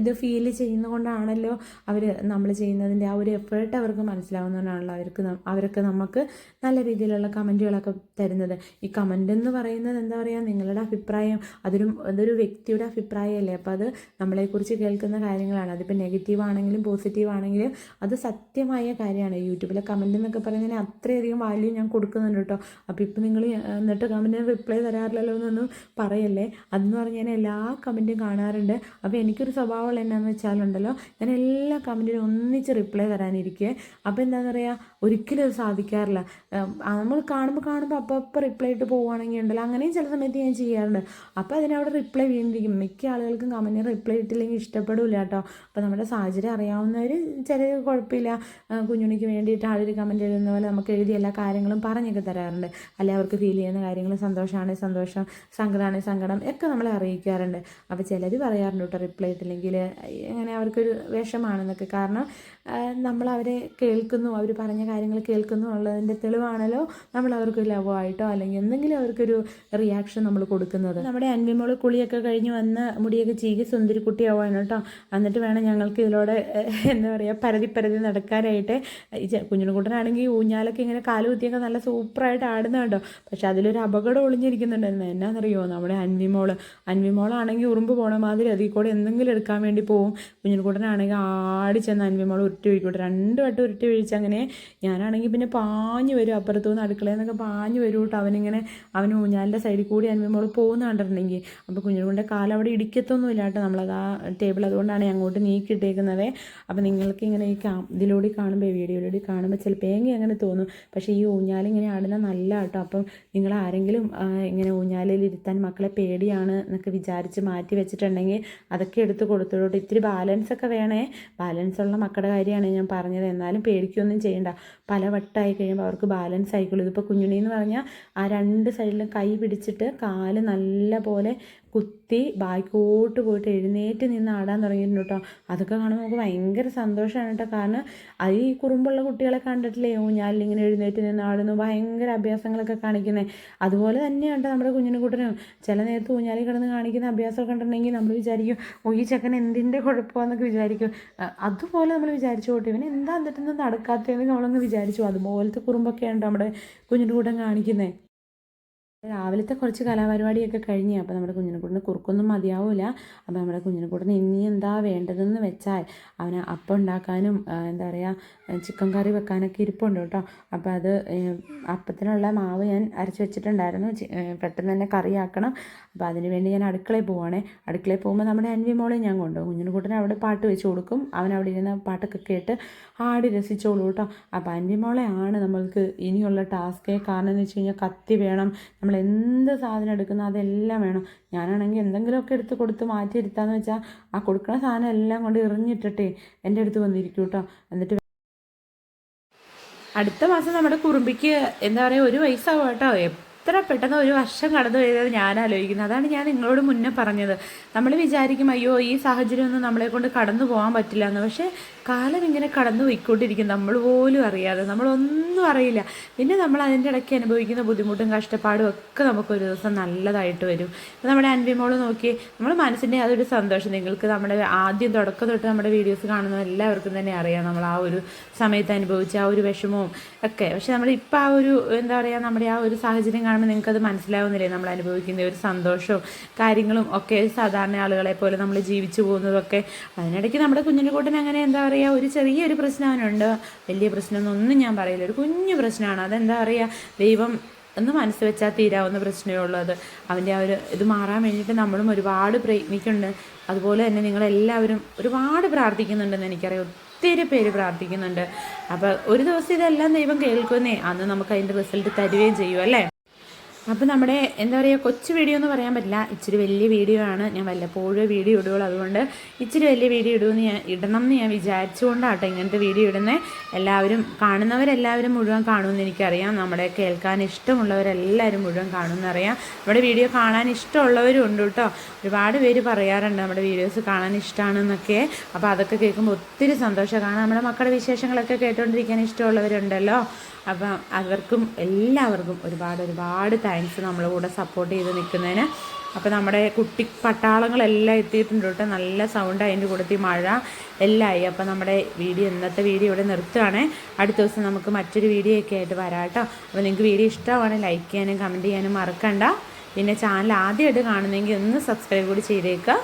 ഇത് ഫീൽ ചെയ്യുന്നതുകൊണ്ടാണല്ലോ അവർ നമ്മൾ ചെയ്യുന്നതിന്റെ ആ ഒരു എഫേർട്ട് അവർക്ക് മനസ്സിലാവുന്നതുകൊണ്ടാണല്ലോ അവർക്ക് അവരൊക്കെ നമുക്ക് നല്ല രീതിയിലുള്ള കമന്റുകളൊക്കെ തരുന്നത്. ഈ കമന്റ് എന്ന് പറയുന്നത് എന്താ പറയുക നിങ്ങളുടെ അഭിപ്രായം അതൊരു അതൊരു വ്യക്തിയുടെ അഭിപ്രായമല്ലേ? അപ്പോൾ അത് നമ്മളെക്കുറിച്ച് കേൾക്കുന്ന കാര്യങ്ങളാണ്. അതിപ്പോൾ നെഗറ്റീവ് ആണെങ്കിലും പോസിറ്റീവ് ആണെങ്കിലും അത് സത്യമായ കാര്യമാണ്. യൂട്യൂബിലെ കമന്റ് എന്നൊക്കെ പറയുന്നതിന് അത്രയധികം വാല്യൂ ഞാൻ കൊടുക്കുന്നുണ്ട് കേട്ടോ. അപ്പോൾ ഇപ്പോൾ നിങ്ങൾ എന്നിട്ട് കമന്റിന് റിപ്ലൈ തരാറില്ലല്ലോ എന്നൊന്നും പറയല്ലേ? അതെന്ന് പറഞ്ഞാൽ എല്ലാ കമന്റും കാണാറുണ്ട്. അപ്പോൾ എനിക്കൊരു സ്വഭാവം സ്വഭാവമുള്ള എന്നാന്ന് വെച്ചാലുണ്ടല്ലോ ഞാൻ എല്ലാ കമന്റിനും ഒന്നിച്ച് റിപ്ലൈ തരാനിരിക്കുക അപ്പോൾ എന്താണെന്ന് പറയുക ഒരിക്കലും അത് സാധിക്കാറില്ല. നമ്മൾ കാണുമ്പോൾ കാണുമ്പോൾ അപ്പോൾ അപ്പോൾ റിപ്ലൈ ഇട്ട് പോവുകയാണെങ്കിൽ ഉണ്ടല്ലോ അങ്ങനെയും ചില സമയത്ത് ഞാൻ ചെയ്യാറുണ്ട്. അപ്പോൾ അതിനവിടെ റിപ്ലൈ വീണ്ടിരിക്കും മിക്ക ആളുകൾക്കും കമന്റിന് റിപ്ലൈ ഇട്ടില്ലെങ്കിൽ ഇഷ്ടപ്പെടില്ല കേട്ടോ. അപ്പോൾ നമ്മുടെ സാഹചര്യം അറിയാവുന്നവർ ചില കുഴപ്പമില്ല. കുഞ്ഞുണിക്ക് വേണ്ടിയിട്ട് ആളൊരു കമന്റ് എഴുതുന്ന പോലെ നമുക്ക് എഴുതി എല്ലാ കാര്യങ്ങളും പറഞ്ഞൊക്കെ തരാറുണ്ട്. അല്ലെ അവർക്ക് ഫീൽ ചെയ്യുന്ന കാര്യങ്ങൾ സന്തോഷമാണ് സന്തോഷം സങ്കടമാണ് സങ്കടം ഒക്കെ നമ്മളെ അറിയിക്കാറുണ്ട്. അപ്പോൾ ചിലർ പറയാറുണ്ട് കേട്ടോ റിപ്ലൈ ഇട്ടില്ലെങ്കിൽ അങ്ങനെ അവർക്കൊരു വിഷമാണെന്നൊക്കെ. കാരണം നമ്മൾ അവരെ കേൾക്കുന്നു അവർ പറഞ്ഞ കാര്യങ്ങൾ കേൾക്കുന്നു ഉള്ളതിന്റെ തെളിവാണല്ലോ നമ്മൾ അവർക്ക് ലവോ ആയിട്ടോ അല്ലെങ്കിൽ എന്തെങ്കിലും അവർക്കൊരു റിയാക്ഷൻ നമ്മൾ കൊടുക്കുന്നത്. നമ്മുടെ അൻവിമോൾ കുളിയൊക്കെ കഴിഞ്ഞ് വന്ന് മുടിയൊക്കെ ചീകി സുന്ദരിക്കുട്ടിയാവാണ് കേട്ടോ. എന്നിട്ട് വേണം ഞങ്ങൾക്ക് ഇതിലൂടെ എന്താ പറയുക പരതി പരതി നടക്കാനായിട്ട്. കുഞ്ഞിനുകുട്ടനാണെങ്കിൽ ഊഞ്ഞാലൊക്കെ ഇങ്ങനെ കാലുകുത്തിയൊക്കെ നല്ല സൂപ്പറായിട്ട് ആടുന്ന ആടുന്നുണ്ടോ പക്ഷെ അതിലൊരു അപകടം ഒളിഞ്ഞിരിക്കുന്നുണ്ടായിരുന്നു എന്നാന്നറിയോ നമ്മുടെ അൻവിമോൾ. അൻവിമോളാണെങ്കിൽ ഉറുമ്പ് പോണ മാതിരി അതിൽ കൂടെ എന്തെങ്കിലും എടുക്കാൻ വേണ്ടി പോവും. കുഞ്ഞിനുകൂട്ടനാണെങ്കിൽ ആടി ചെന്ന് അൻവിമോൾ ഉരുട്ടി വീഴിക്കോട്ടെ രണ്ട് വട്ടം ഉരുട്ടി വീഴിച്ച് അങ്ങനെ ഞാനാണെങ്കിൽ പിന്നെ പാഞ്ഞു വരും അപ്പുറത്തു നിന്ന് അടുക്കളയിൽ നിന്നൊക്കെ പാഞ്ഞു വരും കേട്ടോ. അവനിങ്ങനെ അവന് ഊഞ്ഞാലിന്റെ സൈഡിൽ കൂടി അൻവിമോൾ പോകുന്ന കണ്ടിട്ടുണ്ടെങ്കിൽ. അപ്പോൾ കുഞ്ഞിനുകൂടെ കാലം അവിടെ ഇടിക്കത്തൊന്നുമില്ല കേട്ടോ നമ്മളത് ആ ടേബിൾ അതുകൊണ്ടാണ് അങ്ങോട്ട് നീക്കിയിട്ടേക്കുന്നത് അപ്പോൾ നിങ്ങൾക്ക് ഇങ്ങനെ ഈ കാ ഇതിലൂടെ കാണുമ്പോൾ വീഡിയോയിലൂടെ കാണുമ്പോൾ ചിലപ്പോൾ എങ്കിൽ അങ്ങനെ തോന്നും. പക്ഷേ ഈ ഊഞ്ഞാലിങ്ങനെ ആടുന്ന നല്ല കേട്ടോ. അപ്പം നിങ്ങൾ ആരെങ്കിലും ഇങ്ങനെ ഊഞ്ഞാലിൽ ഇരുത്താൻ മക്കളെ പേടിയാണ് എന്നൊക്കെ വിചാരിച്ച് മാറ്റി വെച്ചിട്ടുണ്ടെങ്കിൽ അതൊക്കെ എടുത്ത് കൊടുത്തോട്ട് ഇത്തിരി ബാലൻസ് ഒക്കെ വേണേ. ബാലൻസ് ഉള്ള മക്കളുടെ കാര്യമാണ് ഞാൻ പറഞ്ഞത്. എന്നാലും പേടിക്കൊന്നും ചെയ്യണ്ട. പല വട്ടമായി കഴിയുമ്പോൾ അവർക്ക് ബാലൻസ് ആയിക്കോളൂ ഇതിപ്പോൾ കുഞ്ഞുണി എന്ന് പറഞ്ഞാൽ ആ രണ്ട് സൈഡിലും കൈ പിടിച്ചിട്ട് കാൽ നല്ല പോലെ കുത്തി ബാക്കോട്ട് പോയിട്ട് എഴുന്നേറ്റ് നിന്ന് ആടാൻ തുടങ്ങിയിട്ടുണ്ട് കേട്ടോ. അതൊക്കെ കാണുമ്പോൾ നമുക്ക് ഭയങ്കര സന്തോഷമാണ് കേട്ടോ. കാരണം അത് ഈ കുറുമ്പുള്ള കുട്ടികളെ കണ്ടിട്ടില്ലേ? ഊഞ്ഞാലിൽ ഇങ്ങനെ എഴുന്നേറ്റ് നിന്ന് ആടുന്നു. ഭയങ്കര അഭ്യാസങ്ങളൊക്കെ കാണിക്കുന്നത് അതുപോലെ തന്നെയാണ് നമ്മുടെ കുഞ്ഞിനെ കൂട്ടനും. ചില നേരത്ത് ഊഞ്ഞാലിൽ കിടന്ന് കാണിക്കുന്ന അഭ്യാസമൊക്കെ കണ്ടിട്ടുണ്ടെങ്കിൽ നമ്മൾ വിചാരിക്കും ഓ ഈ ചെക്കൻ എന്തിന്റെ കുഴപ്പമെന്നൊക്കെ വിചാരിക്കും. അതുപോലെ നമ്മൾ വിചാരിച്ചു പോട്ടെ. ഇവൻ എന്താ എന്നിട്ടൊന്നും നടക്കാത്തതെന്ന് നമ്മളങ്ങ് വിചാരിച്ചു. അതുപോലത്തെ കുറുമ്പൊക്കെയാണ് നമ്മുടെ കുഞ്ഞിന്റെ കൂട്ടം കാണിക്കുന്നത് രാവിലത്തെ കുറച്ച് കലാപരിപാടിയൊക്കെ കഴിഞ്ഞ് അപ്പോൾ നമ്മുടെ കുഞ്ഞിനെക്കൂട്ടിന് കുറുക്കൊന്നും മതിയാവില്ല അപ്പോൾ നമ്മുടെ കുഞ്ഞിനെക്കൂട്ടിന് ഇനി എന്താ വേണ്ടതെന്ന് വെച്ചാൽ അവന് അപ്പം ഉണ്ടാക്കാനും എന്താ പറയുക ചിക്കൻ കറി വെക്കാനൊക്കെ ഇരിപ്പുണ്ട് കേട്ടോ. അപ്പോൾ അത് അപ്പത്തിനുള്ള മാവ് ഞാൻ അരച്ച് വെച്ചിട്ടുണ്ടായിരുന്നു. പെട്ടെന്ന് തന്നെ കറിയാക്കണം. അപ്പോൾ അതിന് വേണ്ടി ഞാൻ അടുക്കളയിൽ പോവുകയാണേ അടുക്കളയിൽ പോകുമ്പോൾ നമ്മുടെ അൻവി മോളെ ഞാൻ കൊണ്ടുപോകും. കുഞ്ഞിനെക്കൂട്ടിന് അവിടെ പാട്ട് വെച്ച് കൊടുക്കും. അവൻ അവിടെ ഇരുന്ന് പാട്ടൊക്കെ കേട്ട് ആടി രസിച്ചോളൂ കേട്ടോ. അപ്പോൾ അൻവി മോളെ ആണ് നമ്മൾക്ക് ഇനിയുള്ള ടാസ്ക്. കാരണം എന്ന് വെച്ച് കഴിഞ്ഞാൽ കത്തി വേണം. നമ്മൾ എന്ത് സാധനം എടുക്കുന്നോ അതെല്ലാം വേണം. ഞാനാണെങ്കിൽ എന്തെങ്കിലുമൊക്കെ എടുത്ത് കൊടുത്ത് മാറ്റി എടുത്താന്ന് വെച്ചാൽ ആ കൊടുക്കുന്ന സാധനം എല്ലാം കൊണ്ട് എറിഞ്ഞിട്ടിട്ടേ എന്റെ അടുത്ത് വന്നിരിക്കും കേട്ടോ എന്നിട്ട് അടുത്ത മാസം നമ്മുടെ കുറുമ്പിക്ക് എന്താ പറയുക ഒരു വയസ്സാവും കേട്ടോ. എത്ര പെട്ടെന്ന് ഒരു വർഷം കടന്നു പോയത് ഞാൻ ആലോചിക്കുന്നത് അതാണ് ഞാൻ നിങ്ങളോട് മുന്നേ പറഞ്ഞത്. നമ്മൾ വിചാരിക്കും അയ്യോ ഈ സാഹചര്യം സാഹചര്യമൊന്നും നമ്മളെ കൊണ്ട് കടന്നു പോകാൻ പറ്റില്ല എന്ന്. പക്ഷേ കാലം ഇങ്ങനെ കടന്നു പോയിക്കൊണ്ടിരിക്കും. നമ്മൾ പോലും അറിയാതെ നമ്മളൊന്നും അറിയില്ല. പിന്നെ നമ്മൾ അതിന്റെ ഇടയ്ക്ക് അനുഭവിക്കുന്ന ബുദ്ധിമുട്ടും കഷ്ടപ്പാടും ഒക്കെ നമുക്കൊരു ദിവസം നല്ലതായിട്ട് വരും. നമ്മുടെ അൻപിമോൾ നോക്കി നമ്മൾ മനസ്സിന്റെ അതൊരു സന്തോഷം നിങ്ങൾക്ക് നമ്മുടെ ആദ്യം തുടക്കം തൊട്ട് നമ്മുടെ വീഡിയോസ് കാണുന്ന എല്ലാവർക്കും തന്നെ അറിയാം. നമ്മൾ ആ ഒരു സമയത്ത് അനുഭവിച്ച ആ ഒരു വിഷമവും ഒക്കെ. പക്ഷെ നമ്മൾ ഇപ്പം ആ ഒരു എന്താ പറയുക നമ്മുടെ ആ ഒരു സാഹചര്യം കാണുമ്പോൾ നിങ്ങൾക്കത് മനസ്സിലാവുന്നില്ലേ? നമ്മൾ അനുഭവിക്കുന്ന ഒരു സന്തോഷവും കാര്യങ്ങളും ഒക്കെ സാധാരണ ആളുകളെ പോലെ നമ്മൾ ജീവിച്ചു പോകുന്നതൊക്കെ. അതിനിടയ്ക്ക് നമ്മുടെ കുഞ്ഞിന്റെ കൂട്ടിന് അങ്ങനെ എന്താ പറയുക ഒരു ചെറിയൊരു പ്രശ്നം അവനുണ്ട് വലിയ പ്രശ്നമൊന്നും ഞാൻ പറയില്ല. ഒരു കുഞ്ഞു പ്രശ്നമാണ്. അതെന്താ പറയുക ദൈവം ഒന്ന് മനസ്സ് വെച്ചാൽ തീരാവുന്ന പ്രശ്നമേ ഉള്ളൂ അത്. അവന്റെ ആ ഒരു ഇത് മാറാൻ വേണ്ടിയിട്ട് നമ്മളും ഒരുപാട് പ്രയത്നിക്കുന്നുണ്ട്. അതുപോലെ തന്നെ നിങ്ങളെല്ലാവരും ഒരുപാട് പ്രാർത്ഥിക്കുന്നുണ്ടെന്ന് എനിക്കറിയാം. ഒത്തിരി പേര് പ്രാർത്ഥിക്കുന്നുണ്ട്. അപ്പോൾ ഒരു ദിവസം ഇതെല്ലാം ദൈവം കേൾക്കുന്നേ. അന്ന് നമുക്ക് അതിന്റെ റിസൾട്ട് തരുകയും ചെയ്യും അല്ലേ? അപ്പോൾ നമ്മുടെ എന്താ പറയുക കൊച്ചു വീഡിയോ എന്ന് പറയാൻ പറ്റില്ല. ഇച്ചിരി വലിയ വീഡിയോ ആണ്. ഞാൻ വല്ലപ്പോഴും വീഡിയോ ഇടുകയുള്ളൂ അതുകൊണ്ട് ഇച്ചിരി വലിയ വീഡിയോ ഇടുമെന്ന് ഞാൻ ഇടണം എന്ന് ഞാൻ വിചാരിച്ചുകൊണ്ടാട്ടോ ഇങ്ങനത്തെ വീഡിയോ ഇടുന്നത് എല്ലാവരും കാണുന്നവരെല്ലാവരും മുഴുവൻ കാണുമെന്ന് എനിക്കറിയാം. നമ്മുടെ കേൾക്കാൻ ഇഷ്ടമുള്ളവരെല്ലാവരും മുഴുവൻ കാണുമെന്നറിയാം നമ്മുടെ വീഡിയോ കാണാൻ ഇഷ്ടമുള്ളവരും ഉണ്ട് കേട്ടോ. ഒരുപാട് പേര് പറയാറുണ്ട് നമ്മുടെ വീഡിയോസ് കാണാൻ ഇഷ്ടമാണെന്നൊക്കെ അപ്പോൾ അതൊക്കെ കേൾക്കുമ്പോൾ ഒത്തിരി സന്തോഷമാണ് നമ്മുടെ മക്കളുടെ വിശേഷങ്ങളൊക്കെ കേട്ടുകൊണ്ടിരിക്കാൻ ഇഷ്ടമുള്ളവരുണ്ടല്ലോ. അപ്പം അവർക്കും എല്ലാവർക്കും ഒരുപാട് ഒരുപാട് താങ്ക്സ് നമ്മളെ കൂടെ സപ്പോർട്ട് ചെയ്ത് നിൽക്കുന്നതിന്. അപ്പോൾ നമ്മുടെ കുട്ടി പട്ടാളങ്ങളെല്ലാം എത്തിയിട്ടുണ്ട് കേട്ടോ. നല്ല സൗണ്ട് അതിന്റെ കൂടത്തി മഴ എല്ലാം ആയി. അപ്പോൾ നമ്മുടെ വീഡിയോ ഇന്നത്തെ വീഡിയോ ഇവിടെ നിർത്തുകയാണേ അടുത്ത ദിവസം നമുക്ക് മറ്റൊരു വീഡിയോ ഒക്കെ ആയിട്ട് വരാം കേട്ടോ. അപ്പോൾ നിങ്ങൾക്ക് വീഡിയോ ഇഷ്ടമാണ് ലൈക്ക് ചെയ്യാനും കമന്റ് ചെയ്യാനും മറക്കണ്ട. പിന്നെ ചാനൽ ആദ്യമായിട്ട് കാണുന്നെങ്കിൽ ഒന്ന് സബ്സ്ക്രൈബ് കൂടി ചെയ്തേക്കുക.